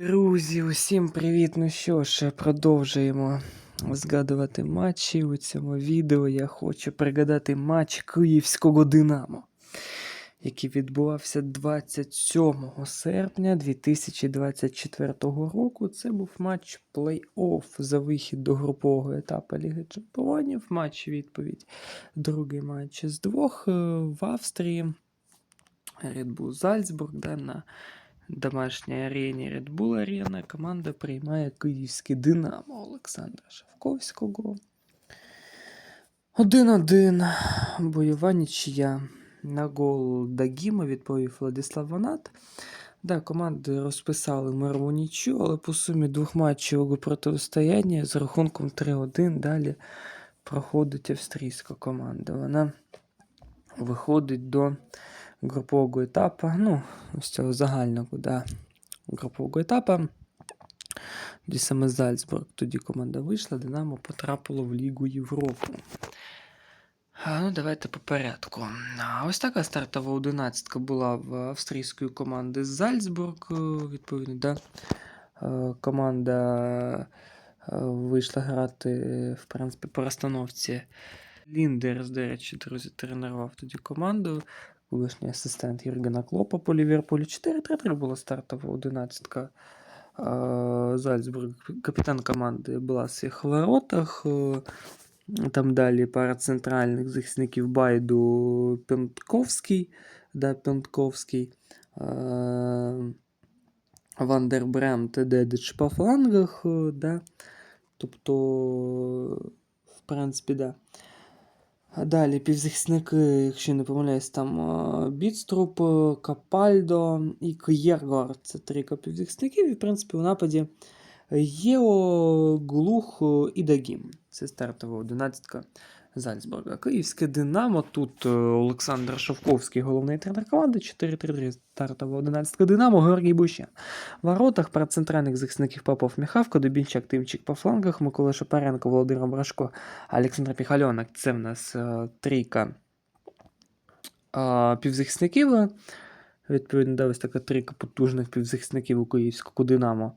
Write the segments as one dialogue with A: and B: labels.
A: Друзі, усім привіт! Ну що ж, продовжуємо згадувати матчі. У цьому відео я хочу пригадати матч Київського Динамо, який відбувався 27 серпня 2024 року. Це був матч плей-офф за вихід до групового етапу Ліги Чемпіонів. Матч відповідь. Другий матч з двох е, в Австрії. Red Bull Зальцбург, да, на домашній арені Red Bull Arena команда приймає київське Динамо Олександра Шавковського. 1-1. Бойова нічия. На гол Дагіма відповів Владислав Ванат. Да, команди розписали мирову нічю, але по сумі двохматчевого протистояння з рахунком 3-1 далі проходить австрійська команда. Вона виходить до групового етапу, ну, ось цього загального да, групового етапу, де саме Зальцбург тоді команда вийшла, Динамо потрапило в Лігу Європи. Ну, давайте по порядку. Ось така стартова одинадцятка була в австрійської команди Зальцбург, е, відповідно, да. Е, Команда е, вийшла грати, в принципі, по розстановці. Ліндерс, до речі, друзі, тренував тоді команду колишній асистент Єргена Клопа по Ліверпулю. 4-3-3 була стартова одинадцятка. А, Зальцбург, капітан команди була в своїх воротах. Е, Там далі пара центральних захисників Байду Пентковський. Да, Пентковський. Е, Вандер Бремт Дедич по флангах. е, Да. Тобто, в принципі, да. А Далі півзахисники, якщо не помиляюсь, там е, е, Капальдо і К'єргор. Це три півзахисників. І, в принципі, у нападі Єо, Глух і Дагім. Це стартова одинадцятка Зальцбурга. Київське Динамо. Тут е, Олександр Шовковський, головний тренер команди. 4-3-3 стартова одинадцятка Динамо, Георгій Бущан. В воротах перед центральних захисників Попов Міхавко, Дубінчак, Тимчик по флангах, Микола Шапаренко, Володимир Брашко, Олександр Піхальонок. Це в нас е, трійка е, півзахисників. Відповідно, да, ось така трійка потужних півзахисників у київського Динамо.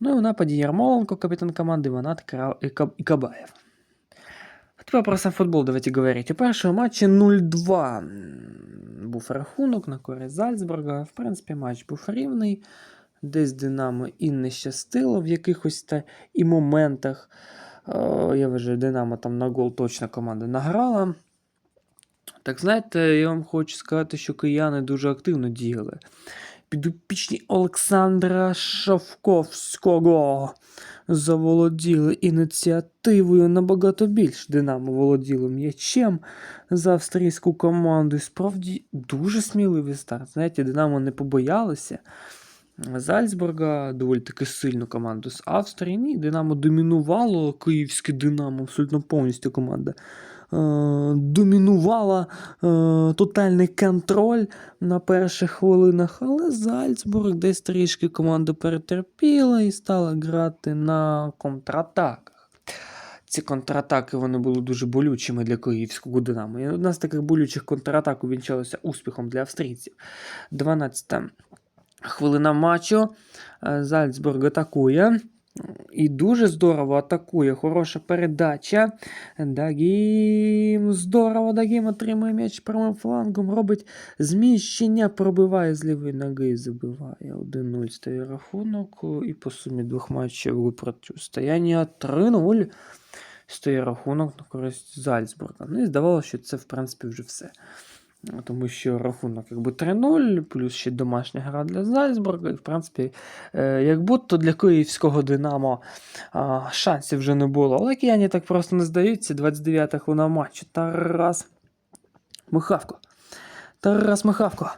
A: Ну і у нападі Ярмоленко, капітан команди, Ванат і Кабаєв. Тепер про сам футбол давайте говорити. У першому матчі 0-2 був рахунок на користь Зальцбурга. В принципі, матч був рівний. Десь Динамо і не щастило в якихось та і моментах. Е, Я вважаю, Динамо там на гол точно команда награла. Так знаєте, я вам хочу сказати, що кияни дуже активно діяли. Підопічні Олександра Шавковського заволоділи ініціативою набагато більш. Динамо володіло м'ячем за австрійську команду. І справді дуже сміливий старт. Знаєте, Динамо не побоялося. Зальцбурга, доволі таки сильну команду з Австрії. Ні, Динамо домінувало київське Динамо, абсолютно повністю команда. Е, домінувала е, тотальний контроль на перших хвилинах, але Зальцбург десь трішки команду перетерпіла і стала грати на контратаках. Ці контратаки вони були дуже болючими для київського Динамо. І одна з таких болючих контратак увінчалася успіхом для австрійців. 12-та хвилина матчу. Е, Зальцбург атакує. І дуже здорово атакує. Хороша передача. Дагім. Здорово, Дагім отримує м'яч правим флангом. Робить зміщення, пробиває з лівої ноги і забиває. 1-0 стає рахунок. І по сумі двох матчів протистояння 3-0 стає рахунок на користь Зальцбурга. Ну і здавалося, що це, в принципі, вже все. Тому що рахунок якби 3-0, плюс ще домашня гра для Зальцбурга. І, в принципі, е, як будто для київського Динамо шансів вже не було. Але кияні так просто не здаються. 29-та хвилина матчу. Тарас Михавко. Тарас Михавко.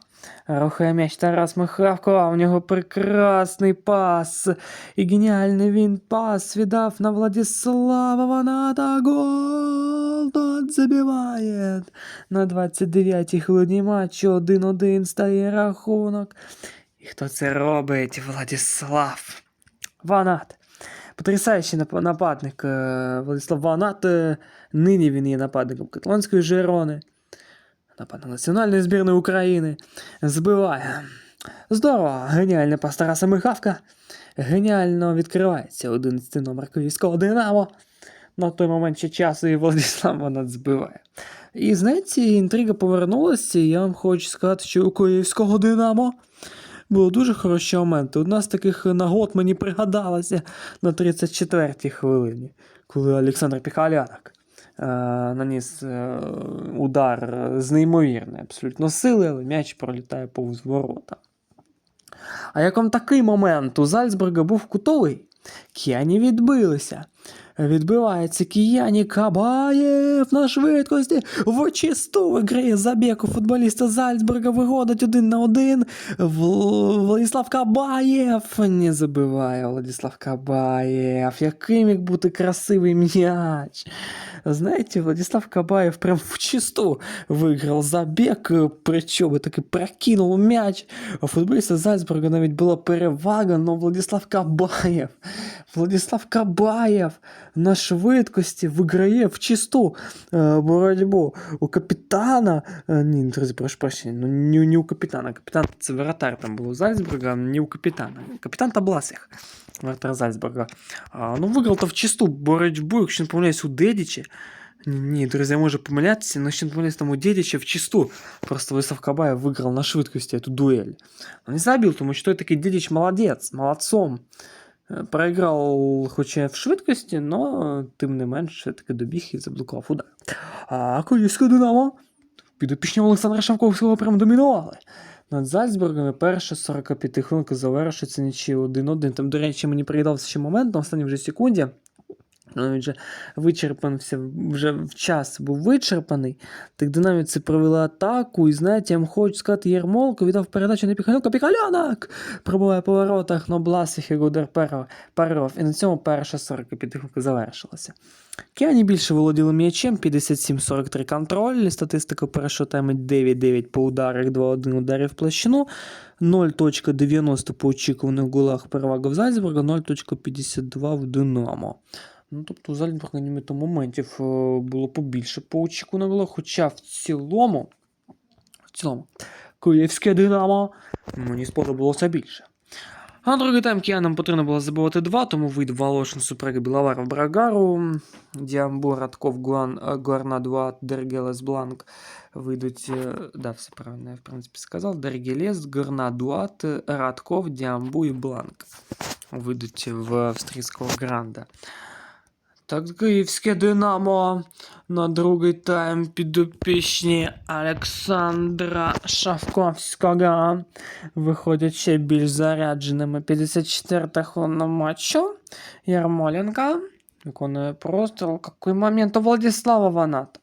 A: Рухає м'яч Тарас Михавко, а у нього прекрасний пас. І геніальний він пас віддав на Владислава Ваната. Гол! Тот забиває. На 29-й хвилині матчу 1-1 стає рахунок. І хто це робить? Владислав Ванат. Потрясаючий нападник е, Владислав Ванат. е, Нині він є нападником Катлонської Жерони. Нападник Національної збірної України. Збиває. Здорово, геніальний пас Тараса Михавка. Геніально відкривається 11 номер київського Динамо. На той момент ще часу і Владислав вона збиває. І знаєте, інтрига повернулася, і я вам хочу сказати, що у київського Динамо були дуже хороші моменти. Одна з таких нагод мені пригадалася на 34-й хвилині, коли Олександр Піхалянок наніс е, удар з неймовірної абсолютно сили, але м'яч пролітає повз ворота. А вам такий момент у Зальцбурга був кутовий? к'яні відбилися. Відбивається Кияні Кабаєв на швидкості. В чисту виграє забіг у футболіста Зальцбурга. Виходить один на один. Владислав Кабаєв не забиває Владислав Кабаєв. Який міг бути красивий м'яч. Знаете, Владислав Кабаев прям в чисту выиграл забег, причем таки прокинул мяч. У футболіста Зальцбурга навіть була перевага, но Владислав Кабаєв, Владислав Кабаєв на швидкості виграє в чисту е, боротьбу у капітана. Е, ні, друзі, прошу прощення, ну не, не у капітана. Капітан це воротар там був у Зальцбурга, не у капітана. Капітан Табласих. Вратар Зальцбурга. А, ну, виграв-то в чисту боротьбу, якщо не помиляюсь, у Дедічі. Ні, друзі, я можу помилятися, но якщо не помиляюсь, там у Дедіча в чисту. Просто Владислав Кабаєв виграв на швидкості эту дуель. Он не забил, тому що той такий Дедіч молодець, молодцом. Е, хоч хоча в швидкості, але тим не менш все-таки добіг і заблокував удар. А Київське Динамо підопічні Олександра Шавковського прям домінували. Над Зальцбургом перша 45 хвилинка завершиться нічі 1-1. Там, до речі, мені приїдався ще момент на останній вже секунді. Ну, Він вже вичерпанився, вже в час був вичерпаний. Так динаміці провели атаку. І знаєте, я вам хочу сказати, Єрмолко віддав передачу на Піхалюка. Піхалянок! Пробуває по воротах, но Бласих і Гудер перервав. І на цьому перша 45 хвилинка завершилася. Кіані більше володіли м'ячем, 57-43 контроль. Статистика першого тайму 9-9 по ударах, 2-1 ударів в площину, 0.90 по очікуваних голах перевага в Зальцбурга, 0.52 в Динамо. Ну, тобто у Зальцбурга нібито моментів е, було побільше по очікуваних голах, хоча в цілому, в цілому, київське Динамо мені сподобалося більше. А другий тайм киянам потрібно було забивати два, тому вийде Волошин Супрега Біловаров Брагару, Діамбу Радков Гуан, е, Гуарна Дуат, Дергелес Бланк вийдуть, е, да, все правильно я в принципі сказав, Дергелес, Гуарна Дуат, Радков, Діамбу і Бланк вийдуть в австрійського Гранда. Так, київське Динамо на другий тайм підопічні Олександра Шавковського виходять ще більш зарядженими. 54-та хвилина матчу. Ярмоленко виконує простріл. Какой момент у Владислава Ваната.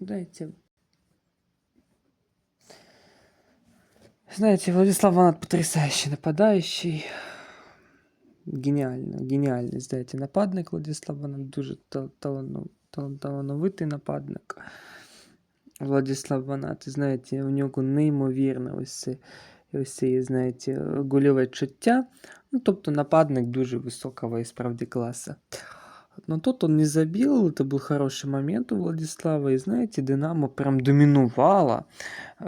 A: Дайте. Знаете, Владислав Ванат потрясающий нападающий. Геніально, геніальний, здається, нападник Владислав Ванат, дуже та- талано- тал- талановитий нападник. Владислав Ванат, знаєте, у нього неймовірне ось це, ось це, знаєте, гольове чуття. Ну, тобто нападник дуже високого і справді класу. Но тут он не забил, это был хороший момент у Владислава. И знаете, Динамо прям доминувала.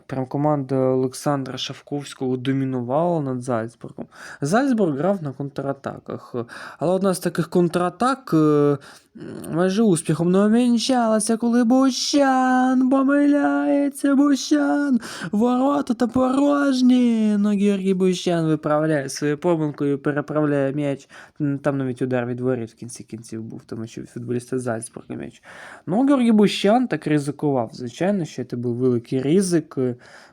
A: Прям команда Олександра Шавковського домінувала над Зальцбургом. Зальцбург грав на контратаках. Але одна з таких контратак е, майже успіхом не увінчалася, коли Бущан помиляється, Бущан. Ворота та порожні. Ну, Георгій Бущан виправляє свою помилку і переправляє м'яч. Там навіть удар від воріт в кінці кінців був, тому що від футболіста Зальцбурга м'яч. Ну, Георгій Бущан так ризикував. Звичайно, що це був великий ризик.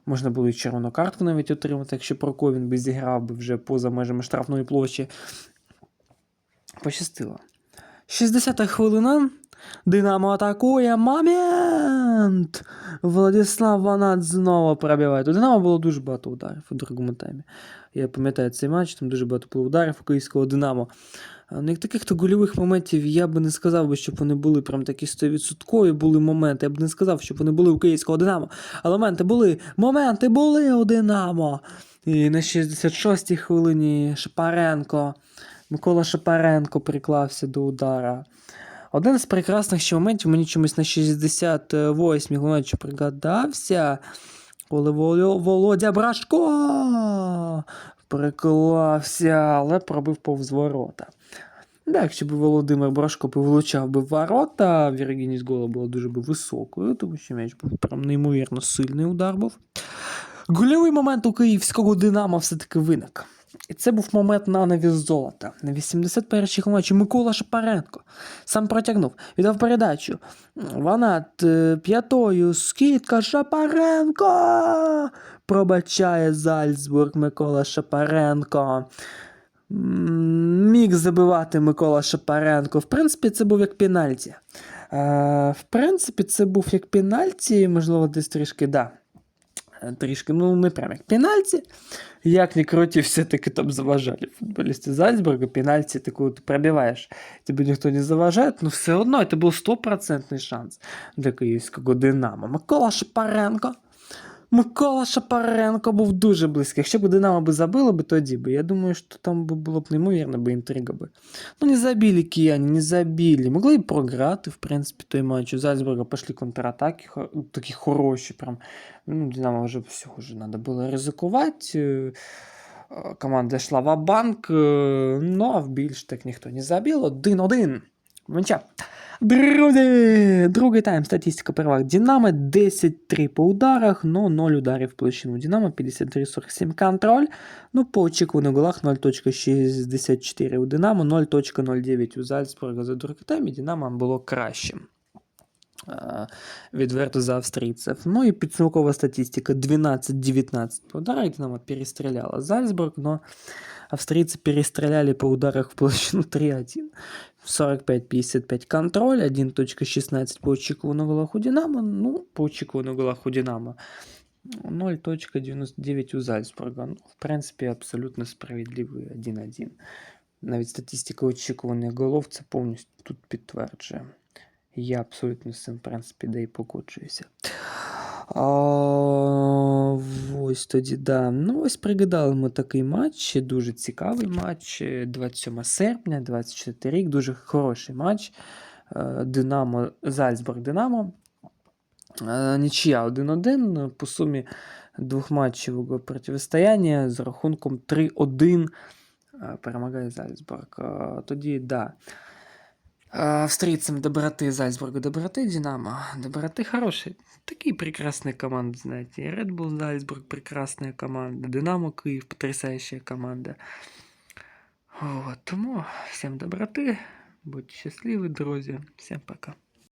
A: Можна було і червону картку навіть отримати, якщо Проко він би зіграв би вже поза межами штрафної площі. Пощастило. 60-та хвилина. Динамо атакує. Момент! Владислав Ванат знову пробиває. У Динамо було дуже багато ударів у другому таймі. Я пам'ятаю цей матч, там дуже багато було ударів у київського Динамо. А, Ну, як таких то гольових моментів я би не сказав би, щоб вони були прям такі 100% були моменти. Я б не сказав, щоб вони були у київського Динамо. Але моменти були, моменти були у Динамо. І на 66-й хвилині Шапаренко, Микола Шапаренко приклався до удара. Один з прекрасних ще моментів мені чомусь на 68-й матчі пригадався, коли Володя Брашко приклався, але пробив повз ворота. Да, якщо б Володимир Брашко влучав би ворота, вірогідність голу була дуже би високою, тому що м'яч був прям неймовірно сильний удар був. Гольовий момент у київського Динамо все-таки виник. І це був момент на навіс золота. На 81-й хвилині Микола Шапаренко сам протягнув, віддав передачу. Ванат е, п'ятою, скидка Шапаренко. Пробачає Зальцбург Микола Шапаренко М, Міг забивати Микола Шапаренко. В принципі, це був як пенальті. Е, в принципі, це був як пенальті, можливо, десь трішки, да. Е, Трішки, ну не прям як пенальті. Як ни крути, все-таки там заважали футболисты Зальцбурга. Пенальти ты куда ты пробиваешь, тебе никто не заважает, но все одно это был стопроцентный шанс для київського Динамо. Микола Шапаренко. Микола Шапаренко був дуже близький. Якщо б Динамо би забило би, тоді би. Я думаю, що там би було б неймовірно би інтрига би. Ну, не забили кияні, не забили. Могли б програти, в принципі, той матч. У Зальцбурга пішли контратаки, такі хороші. Прям. Ну, Динамо вже всього вже треба було ризикувати. Е, е, Команда йшла в банк ну а в більш так ніхто не забив. 1-1. Венча. Друзі, другий тайм, статистика переваг Динамо 10-3 по ударах, но 0 ударів площину. Динамо 53-47 контроль, ну по очікуваних голах 0.64 у Динамо, 0.09 у Зальцбурга за другий тайм, і Динамо було кращим. Е, Відверто за австрійців. Ну і підсумкова статистика 12-19 по ударах. Динамо перестріляла Зальцбург, но австрийцы перестреляли по ударах в площину 3-1. 45-55 контроль, 1.16 по очікуваних голах у Динамо. Ну, по очікуваних голах у Динамо 0.99 у Зальцбурга. Ну, в принципі, абсолютно справедливий 1-1. Навіть статистика очікуваних голов це повністю тут підтверджує. Я абсолютно з цим, в принципі, да і погоджуюся. А, ось тоді, да. Ну, ось пригадали ми такий матч, дуже цікавий матч. е, 27 серпня, 24 рік, дуже хороший матч. Е, Динамо, Зальцбург Динамо. Е, Нічия 1-1 по сумі двохматчевого протистояння з рахунком 3-1 е, перемагає Зальцбург. Тоді, да. Э, Австрийцам доброты Зальцбурга доброты Динамо. Доброты хорошие. Такие прекрасные команды, знаете. И Red Bull Зальцбург прекрасная команда. Динамо Киев потрясающая команда. Вот, тому всем доброты. Будьте счастливы, друзья. Всем пока.